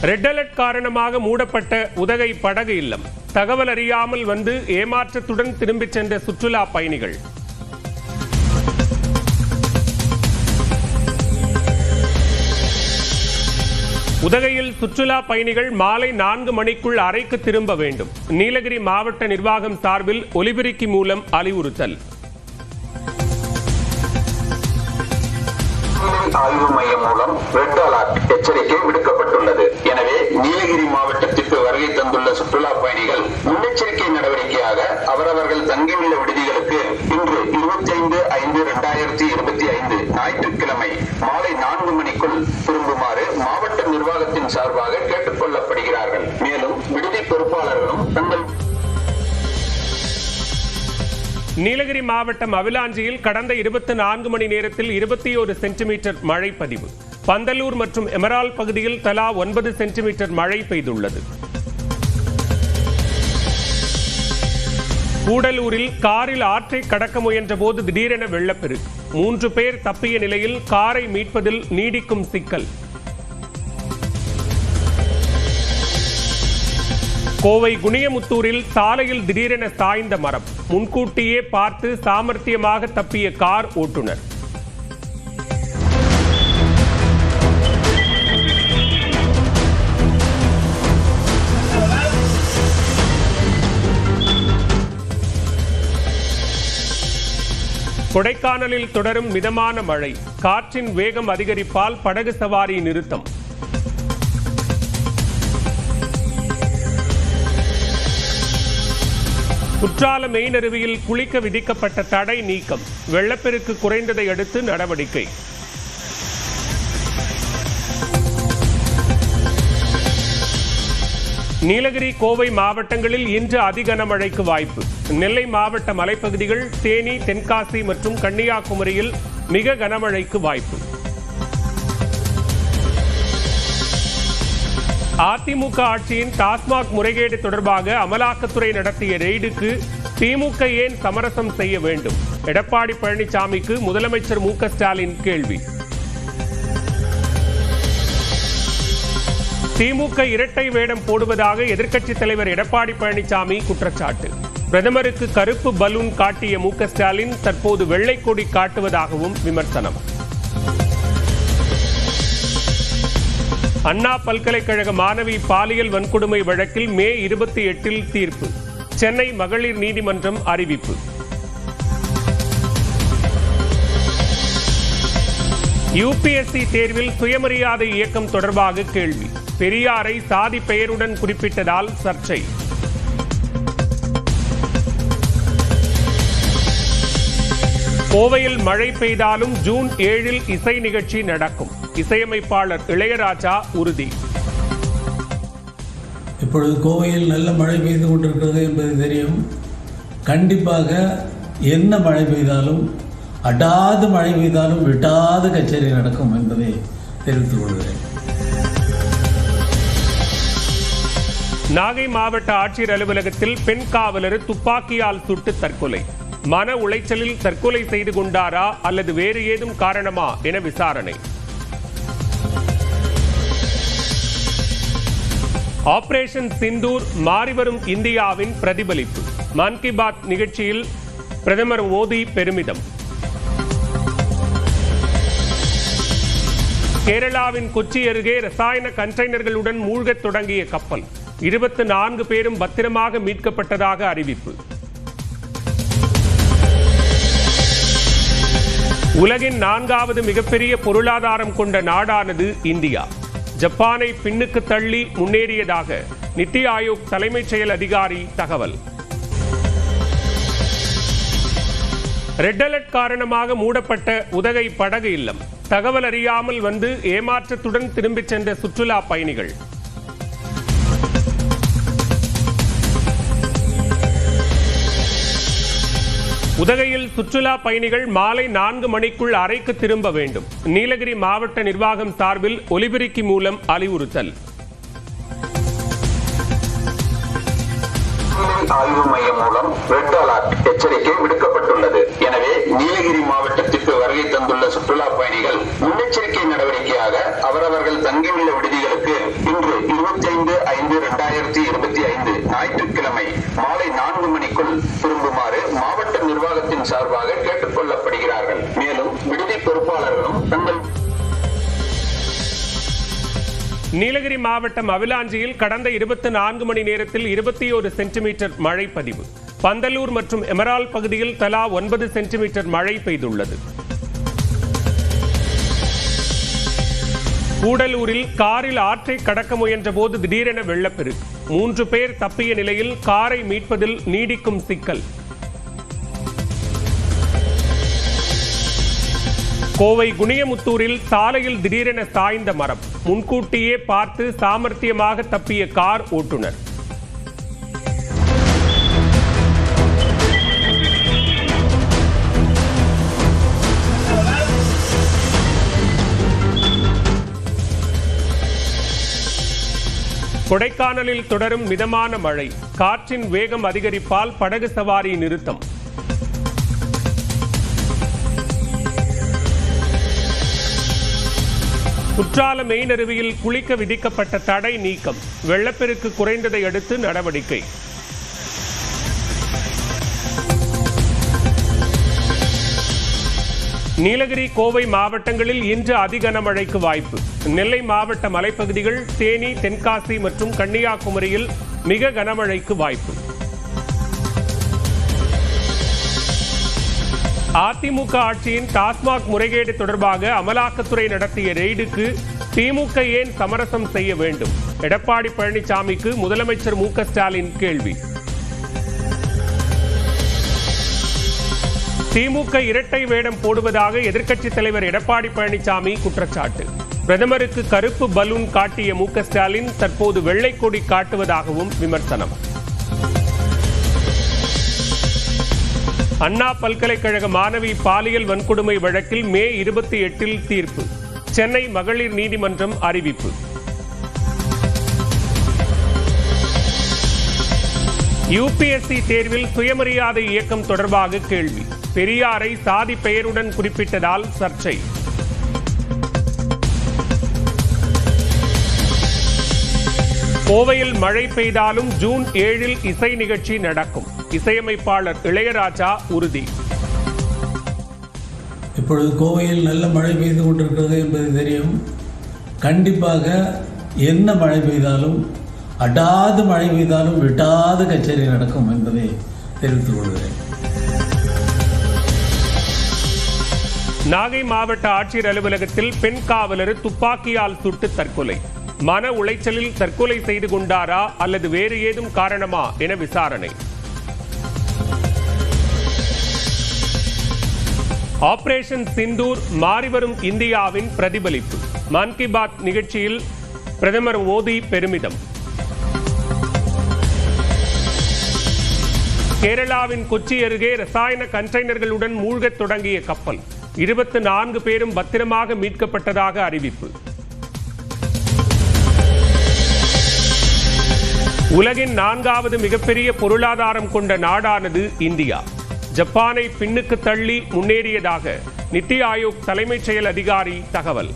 Red alert காரணமாக மூடப்பட்ட உதகை படகு இல்லம். தகவல் அறியாமல் வந்து ஏமாற்றத்துடன் திரும்பிச் சென்ற சுற்றுலா பயணிகள். உதகையில் சுற்றுலா பயணிகள் மாலை நான்கு மணிக்குள் அறைக்கு திரும்ப வேண்டும். நீலகிரி மாவட்ட நிர்வாகம் சார்பில் ஒலிபெருக்கி மூலம் அறிவுறுத்தல். ஆய்வு மையம் மூலம் ரெட் அலர்ட் எச்சரிக்கை விடுக்கப்பட்டுள்ளது. மேலும் விடுதி பொறுப்பாளர்களும் தங்கள் நீலகிரி மாவட்டம் அவிலாஞ்சியில் கடந்த இருபத்தி நான்கு மணி நேரத்தில் இருபத்தி ஒரு சென்டிமீட்டர் மழை பதிவு. பந்தலூர் மற்றும் எமரால் பகுதியில் தலா ஒன்பது சென்டிமீட்டர் மழை பெய்துள்ளது. கூடலூரில் காரில் ஆற்றை கடக்க முயன்ற போது திடீரென வெள்ளப்பெருக்கு. மூன்று பேர் தப்பிய நிலையில் காரை மீட்பதில் நீடிக்கும் சிக்கல். கோவை குனியமுத்தூரில் சாலையில் திடீரென சாய்ந்த மரம். முன்கூட்டியே பார்த்து சாமர்த்தியமாக தப்பிய கார் ஓட்டுநர். கொடைக்கானலில் தொடரும் மிதமான மழை. காற்றின் வேகம் அதிகரிப்பால் படகு சவாரி நிறுத்தம். குற்றால மெயினருவியில் குளிக்க விதிக்கப்பட்ட தடை நீக்கம். வெள்ளப்பெருக்கு குறைந்ததை அடுத்து நடவடிக்கை. நீலகிரி கோவை மாவட்டங்களில் இன்று அதி கனமழைக்கு வாய்ப்பு. நெல்லை மாவட்ட மலைப்பகுதிகள் தேனி தென்காசி மற்றும் கன்னியாகுமரியில் மிக கனமழைக்கு வாய்ப்பு. அதிமுக ஆட்சியின் டாஸ்மாக் முறைகேடு தொடர்பாக அமலாக்கத்துறை நடத்திய ரெய்டுக்கு திமுக ஏன் சமரசம் செய்ய வேண்டும்? எடப்பாடி பழனிசாமிக்கு முதலமைச்சர் மு ஸ்டாலின் கேள்வி. திமுக இரட்டை வேடம் போடுவதாக எதிர்க்கட்சித் தலைவர் எடப்பாடி பழனிசாமி குற்றச்சாட்டு. பிரதமருக்கு கருப்பு பலூன் காட்டிய மு ஸ்டாலின் தற்போது வெள்ளை கொடி காட்டுவதாகவும் விமர்சனம். அண்ணா பல்கலைக்கழக மாணவி பாலியல் வன்கொடுமை வழக்கில் மே இருபத்தி எட்டில் தீர்ப்பு. சென்னை மகளிர் நீதிமன்றம் அறிவிப்பு. யுபிஎஸ்சி தேர்வில் சுயமரியாதை இயக்கம் தொடர்பாக கேள்வி. பெரியாரை சாதி பெயருடன் குறிப்பிட்டதால் சர்ச்சை. கோவையில் மழை பெய்தாலும் ஜூன் ஏழில் இசை நிகழ்ச்சி நடக்கும். இசையமைப்பாளர் இளையராஜா உறுதி. இப்பொழுது கோவையில் நல்ல மழை பெய்து கொண்டிருக்கிறது என்பது தெரியும். கண்டிப்பாக என்ன மழை பெய்தாலும் அடாது மழை பெய்தாலும் விட்டாது கச்சேரி நடக்கும் என்பதை தெரிவித்துக் கொள்கிறேன். நாகை மாவட்ட ஆட்சியர் அலுவலகத்தில் பெண் காவலர் துப்பாக்கியால் சுட்டு தற்கொலை. மன உளைச்சலில் தற்கொலை செய்து கொண்டாரா அல்லது வேறு ஏதும் காரணமா என விசாரணை. ஆபரேஷன் சிந்தூர் மாறிவரும் இந்தியாவின் பிரதிபலிப்பு. மன் கி பாத் நிகழ்ச்சியில் பிரதமர் மோடி பெருமிதம். கேரளாவின் கொச்சி அருகே ரசாயன கண்டெய்னர்களுடன் மூழ்கத் தொடங்கிய கப்பல். இருபத்தி நான்கு பேரும் பத்திரமாக மீட்கப்பட்டதாக அறிவிப்பு. உலகின் நான்காவது மிகப்பெரிய பொருளாதாரம் கொண்ட நாடானது இந்தியா. ஜப்பானை பின்னுக்கு தள்ளி முன்னேறியதாக நித்தி ஆயோக் தலைமைச் செயல் அதிகாரி தகவல். ரெட் அலர்ட் காரணமாக மூடப்பட்ட உதகை படகு இல்லம். தகவல் அறியாமல் வந்து ஏமாற்றத்துடன் திரும்பிச் சென்ற சுற்றுலா பயணிகள். உதகையில் சுற்றுலா பயணிகள் மாலை நான்கு மணிக்குள் அறைக்கு திரும்ப வேண்டும். நீலகிரி மாவட்ட நிர்வாகம் சார்பில் ஒலிபெருக்கி மூலம் அறிவுறுத்தல் ஆய்வு மையம் மூலம் ரெட் அலர்ட் எச்சரிக்கை விடுக்கப்பட்டுள்ளது. பொறுப்பாளர்களும் நீலகிரி மாவட்டம் அவிலாஞ்சியில் கடந்த இருபத்தி நான்கு மணி நேரத்தில் இருபத்தி ஒரு சென்டிமீட்டர் மழை பதிவு. பந்தலூர் மற்றும் எமரால் பகுதியில் தலா ஒன்பது சென்டிமீட்டர் மழை பெய்துள்ளது. கூடலூரில் காரில் ஆற்றை கடக்க முயன்ற போது திடீரென வெள்ளப்பெருக்கு. மூன்று பேர் தப்பிய நிலையில் காரை மீட்பதில் நீடிக்கும் சிக்கல். கோவை குனியமுத்தூரில் சாலையில் திடீரென சாய்ந்த மரம். முன்கூட்டியே பார்த்து சாமர்த்தியமாக தப்பிய கார் ஓட்டுநர். கொடைக்கானலில் தொடரும் மிதமான மழை. காற்றின் வேகம் அதிகரிப்பால் படகு சவாரி நிறுத்தம். குற்றால மெயினருவியில் குளிக்க விதிக்கப்பட்ட தடை நீக்கம். வெள்ளப்பெருக்கு குறைந்ததை அடுத்து நடவடிக்கை. நீலகிரி கோவை மாவட்டங்களில் இன்று அதி கனமழைக்கு வாய்ப்பு. நெல்லை மாவட்ட மலைப்பகுதிகள் தேனி தென்காசி மற்றும் கன்னியாகுமரியில் மிக கனமழைக்கு வாய்ப்பு. அதிமுக ஆட்சியின் டாஸ்மாக் முறைகேடு தொடர்பாக அமலாக்கத்துறை நடத்திய ரெய்டுக்கு திமுக ஏன் சமரசம் செய்ய வேண்டும்? எடப்பாடி பழனிசாமிக்கு முதலமைச்சர் மு ஸ்டாலின் கேள்வி. திமுக இரட்டை வேடம் போடுவதாக எதிர்க்கட்சித் தலைவர் எடப்பாடி பழனிசாமி குற்றச்சாட்டு. பிரதமருக்கு கருப்பு பலூன் காட்டிய மு ஸ்டாலின் தற்போது வெள்ளை கொடி காட்டுவதாகவும் விமர்சனம். அண்ணா பல்கலைக்கழக மாணவி பாலியல் வன்கொடுமை வழக்கில் மே இருபத்தி எட்டில் தீர்ப்பு. சென்னை மகளிர் நீதிமன்றம் அறிவிப்பு. யுபிஎஸ்சி தேர்வில் சுயமரியாதை இயக்கம் தொடர்பாக கேள்வி. பெரியாரை சாதி பெயருடன் குறிப்பிட்டதால் சர்ச்சை. கோவையில் மழை பெய்தாலும் ஜூன் ஏழில் இசை நிகழ்ச்சி நடக்கும். இசையமைப்பாளர் இளையராஜா உறுதி. இப்பொழுது கோவையில் நல்ல மழை பெய்து கொண்டிருக்கிறது என்பது தெரியும். கண்டிப்பாக என்ன மழை பெய்தாலும் அடாது மழை பெய்தாலும் விட்டாது கச்சேரி நடக்கும் என்பதை தெரிவித்துக் கொள்கிறேன். நாகை மாவட்ட ஆட்சியர் அலுவலகத்தில் பெண் காவலர் துப்பாக்கியால் சுட்டு தற்கொலை. மன உளைச்சலில் தற்கொலை செய்து கொண்டாரா அல்லது வேறு ஏதும் காரணமா என விசாரணை. ஆபரேஷன் சிந்தூர் மாறிவரும் இந்தியாவின் பிரதிபலிப்பு. மன் கி பாத் நிகழ்ச்சியில் பிரதமர் மோடி பெருமிதம். கேரளாவின் கொச்சி அருகே ரசாயன கண்டெய்னர்களுடன் மூழ்கத் தொடங்கிய கப்பல். இருபத்தி நான்கு பேரும் பத்திரமாக மீட்கப்பட்டதாக அறிவிப்பு. உலகின் நான்காவது மிகப்பெரிய பொருளாதாரம் கொண்ட நாடானது இந்தியா. ஜப்பானை பின்னுக்கு தள்ளி முன்னேறியதாக நித்தி ஆயோக் தலைமைச் செயல் அதிகாரி தகவல்.